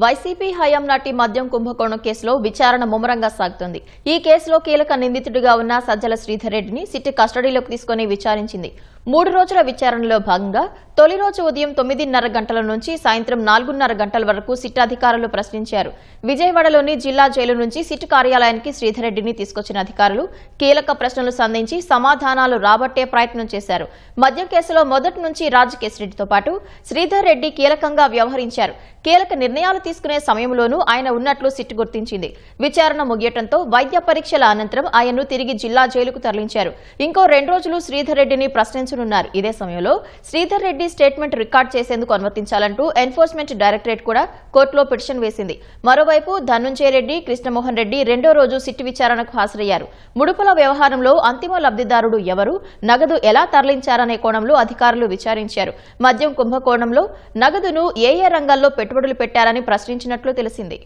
YCP హయాం నాటి మద్యం కుంభకోణం కేసులో విచారణ ముమ్మరంగా సాగుతోంది. ఈ కేసులో కీలక నిందితుడిగా ఉన్న సజ్జల శ్రీధర్ రెడ్డిని సిట్ కస్టడీలోకి తీసుకుని విచారించింది. మూడు రోజుల విచారణలో భాగంగా తొలి రోజు ఉదయం తొమ్మిదిన్నర గంటల నుంచి సాయంత్రం నాలుగున్నర గంటల వరకు సిట్ అధికారులు ప్రశ్నించారు. విజయవాడలోని జిల్లా జైలు నుంచి సిట్ కార్యాలయానికి శ్రీధర్ రెడ్డిని తీసుకొచ్చిన అధికారులు కీలక ప్రశ్నలు సంధించి సమాధానాలు రాబట్టే ప్రయత్నం చేశారు. మద్యం కేసులో మొదటి నుంచి రాజకేశ్రెడ్డితో పాటు శ్రీధర్ రెడ్డి కీలకంగా వ్యవహరించారు. కీలక నిర్ణయాలు తీసుకునే సమయంలోనూ ఆయన ఉన్నట్లు సిట్ గుర్తించింది. విచారణ ముగియటంతో వైద్య పరీక్షల అనంతరం ఆయన్ను తిరిగి జిల్లా జైలుకు తరలించారు. ఇంకో రెండు రోజులు శ్రీధర్ రెడ్డిని ప్రశ్నించనున్నారు. ఇదే సమయంలో శ్రీధర్ రెడ్డి స్టేట్మెంట్ రికార్డ్ చేసేందుకు అనుమతించాలంటూ ఎన్ఫోర్స్మెంట్ డైరెక్టరేట్ కూడా కోర్టులో పిటిషన్ వేసింది. మరోవైపు ధనుంజయ రెడ్డి కృష్ణమోహన్ రెడ్డి రెండో రోజు సిట్ విచారణకు హాజరయ్యారు. ముడుపుల వ్యవహారంలో అంతిమ లబ్ధిదారుడు ఎవరు? నగదు ఎలా తరలించారనే కోణంలో అధికారులు విచారించారు. మద్యం కుంభకోణంలో నగదును ఏ ఏ రంగాల్లో పెట్టుబడులు పెట్టారని ప్రశ్నించినట్లు తెలిసింది.